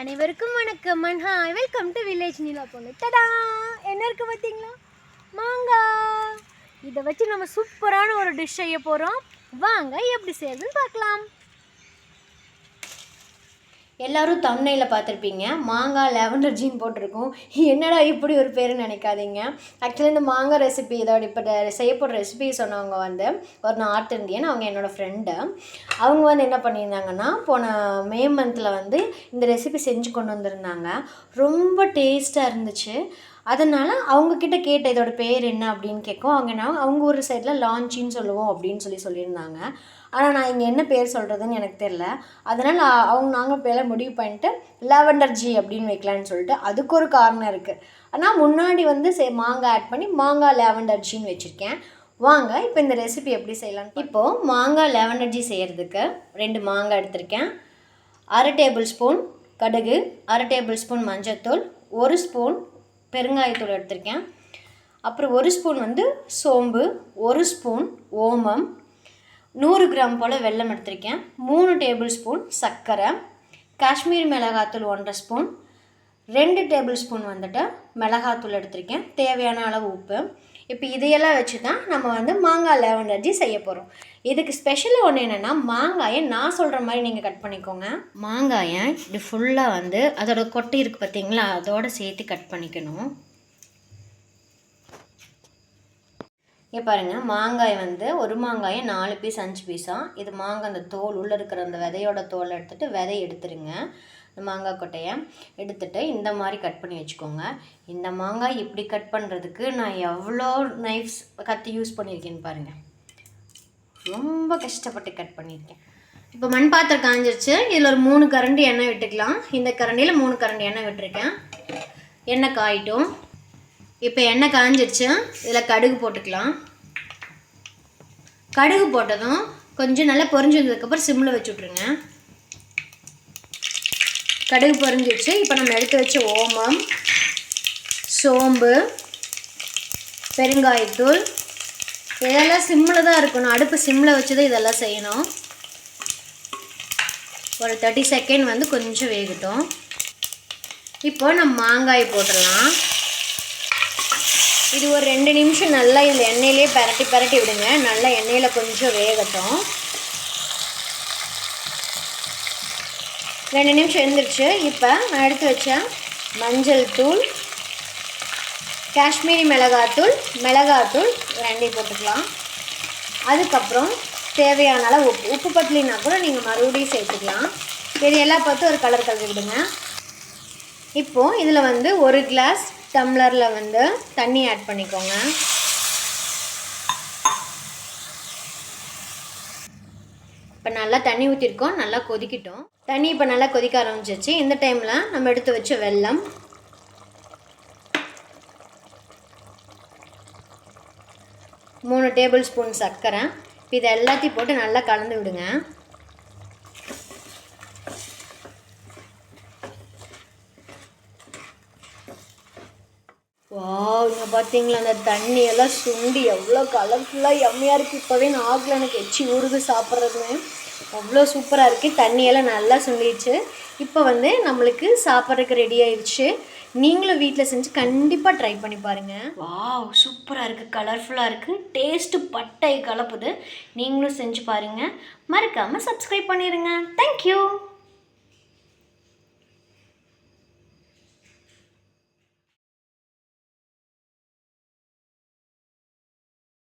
அனைவருக்கும் வணக்கம். And hi welcome to village Neela பொண்ணு டடா என்ன இருக்கு பார்த்தீங்களா? மாங்காய் இதை வச்சு நம்ம சூப்பரான ஒரு டிஷ் செய்ய போகிறோம் வாங்க எப்படி செய்யறதுன்னு பார்க்கலாம். எல்லாரும் தம்னையில் பார்த்துருப்பீங்க. மாங்காய் லெவண்டர் ஜீன் போட்டிருக்கோம். என்னடா இப்படி ஒரு பேர் நினைக்காதீங்க. ஆக்சுவலி இந்த மாங்காய் ரெசிபி இதோட இப்போ செய்ய போகிற ரெசிபி சொன்னவங்க வந்து ஒரு நார்த் இந்தியன் அவங்க என்னோடய ஃப்ரெண்டு அவங்க வந்து என்ன பண்ணியிருந்தாங்கன்னா போன மே மந்தில் வந்து இந்த ரெசிபி செஞ்சு கொண்டு வந்திருந்தாங்க. ரொம்ப டேஸ்ட்டாக இருந்துச்சு. அதனால் அவங்கக்கிட்ட கேட்ட இதோட பேர் என்ன அப்படின்னு கேட்கும் அவங்க என்ன அவங்க ஒரு சைடில் லான்ச்சின்னு சொல்லுவோம் அப்படின்னு சொல்லி சொல்லியிருந்தாங்க. ஆனால் நான் இங்கே என்ன பேர் சொல்கிறதுன்னு எனக்கு தெரில அதனால் அவங்க நாங்கள் பேரை முடிவு பண்ணிட்டு லெவண்டர் ஜி அப்படின்னு வைக்கலான்னு சொல்லிட்டு அதுக்கு ஒரு காரணம் இருக்குது ஆனால் முன்னாடி வந்து சே மாங்காய் ஆட் பண்ணி மாங்காய் லெவண்டர் ஜின்னு வச்சுருக்கேன். வாங்க இப்போ இந்த ரெசிபி எப்படி செய்யலாம் இப்போது மாங்காய் லாவெண்டர் ஜி செய்கிறதுக்கு ரெண்டு மாங்காய் எடுத்திருக்கேன். அரை டேபிள் ஸ்பூன் கடுகு அரை டேபிள் ஸ்பூன் மஞ்சத்தூள் ஒரு ஸ்பூன் பெருங்காயத்தூள் எடுத்திருக்கேன். அப்புறம் ஒரு ஸ்பூன் வந்து சோம்பு ஒரு ஸ்பூன் ஓமம் நூறு கிராம் போல் வெல்லம் எடுத்திருக்கேன். மூணு டேபிள் ஸ்பூன் சர்க்கரை காஷ்மீர் மிளகாத்தூள் ஒன்றரை ஸ்பூன் ரெண்டு டேபிள் ஸ்பூன் வந்துட்டு மிளகாத்தூள் எடுத்திருக்கேன். தேவையான அளவு உப்பு. இப்போ இதையெல்லாம் வச்சு தான் நம்ம வந்து மாங்காய் லெவனர்ஜி செய்ய போகிறோம் இதுக்கு ஸ்பெஷல் ஒன்று என்னென்னா மாங்காயை நான் சொல்கிற மாதிரி நீங்கள் கட் பண்ணிக்கோங்க. மாங்காயை இது ஃபுல்லாக வந்து அதோட கொட்டை இருக்குது பார்த்தீங்களா அதோட சேர்த்து கட் பண்ணிக்கணும். இங்கே பாருங்கள் மாங்காய் வந்து ஒரு மாங்காயை நாலு பீஸ் அஞ்சு பீஸாக இது மாங்காய் அந்த தோல் உள்ளே இருக்கிற அந்த விதையோட தோலை எடுத்துகிட்டு விதை எடுத்துருங்க. இந்த மாங்காய் கொட்டையை எடுத்துகிட்டு இந்த மாதிரி கட் பண்ணி வச்சுக்கோங்க. இந்த மாங்காய் இப்படி கட் பண்ணுறதுக்கு நான் எவ்வளோ நைஃப்ஸ் கத்தி யூஸ் பண்ணியிருக்கேன்னு பாருங்கள் ரொம்ப கஷ்டப்பட்டு கட் பண்ணியிருக்கேன். இப்போ மண் பாத்திரம் காஞ்சிருச்சு. இதில் ஒரு மூணு கரண்டி எண்ணெய் விட்டுக்கலாம். இந்த கரண்டியில் மூணு கரண்டி எண்ணெய் விட்டுருக்கேன். எண்ணெய் காயிட்டும். இப்போ எண்ணெய் காஞ்சிடுச்சு இதில் கடுகு போட்டுக்கலாம். கடுகு போட்டதும் கொஞ்சம் நல்லா பொறிஞ்சு வந்ததுக்கப்புறம் சிம்மில் வச்சு விட்ருங்க கடுகு பொறிஞ்சிடுச்சு இப்போ நம்ம எடுத்து வச்ச ஓமம் சோம்பு பெருங்காயத்தூள் இதெல்லாம் சிம்மில் தான் இருக்கணும். அடுப்பு சிம்மில் வச்சு தான் இதெல்லாம் செய்யணும். ஒரு தேர்ட்டி செகண்ட் வந்து கொஞ்சம் வேகட்டும். இப்போ நம்ம மாங்காய் போட்டுடலாம். இது ஒரு ரெண்டு நிமிஷம் நல்லா இதில் எண்ணெயிலே பரட்டி பரட்டி விடுங்க. நல்லா எண்ணெயில் கொஞ்சம் வேகட்டும். ரெண்டு நிமிஷம் எழுந்திரிச்சு இப்போ நான் எடுத்து வச்சேன் மஞ்சள் தூள் காஷ்மீரி மிளகாத்தூள் மிளகாத்தூள் ரெண்டையும் போட்டுக்கலாம். அதுக்கப்புறம் தேவையான அளவு உப்பு. உப்பு பத்தலினா கூட நீங்கள் மறுபடியும் சேர்த்துக்கலாம். இது எல்லாம் பார்த்து ஒரு கலர் கலந்து விடுங்க. இப்போது இதில் வந்து ஒரு கிளாஸ் டம்ளரில் வந்து தண்ணி ஆட் பண்ணிக்கோங்க. இப்போ நல்லா தண்ணி ஊற்றிருக்கோம் நல்லா கொதிக்கிட்டோம். தண்ணி இப்போ நல்லா கொதிக்க ஆரம்பிச்சிச்சு இந்த டைமில் நம்ம எடுத்து வச்ச வெல்லம். மூணு டேபிள் ஸ்பூன் சர்க்கரை இது எல்லாத்தையும் போட்டு நல்லா கலந்து விடுங்க. வா இங்கே பார்த்தீங்களா அந்த தண்ணியெல்லாம் சுண்டி எவ்வளோ கலர்ஃபுல்லாக எம்மையாக இருக்குது இப்போவே நாக்கில் எனக்கு எச்சி ஊறுது சாப்பிட்றதுன்னு அவ்வளோ சூப்பராக இருக்குது தண்ணியெல்லாம் நல்லா சுண்டிடுச்சு. இப்போ வந்து நம்மளுக்கு சாப்பிட்றதுக்கு ரெடி ஆயிடுச்சு. நீங்களும் வீட்டில் செஞ்சு கண்டிப்பாக ட்ரை பண்ணி பாருங்கள் வாவ் சூப்பராக இருக்குது கலர்ஃபுல்லாக இருக்குது டேஸ்ட்டு பட்டை கலப்புது. நீங்களும் செஞ்சு பாருங்கள் மறக்காமல் சப்ஸ்கிரைப் பண்ணிடுங்க தேங்க்யூ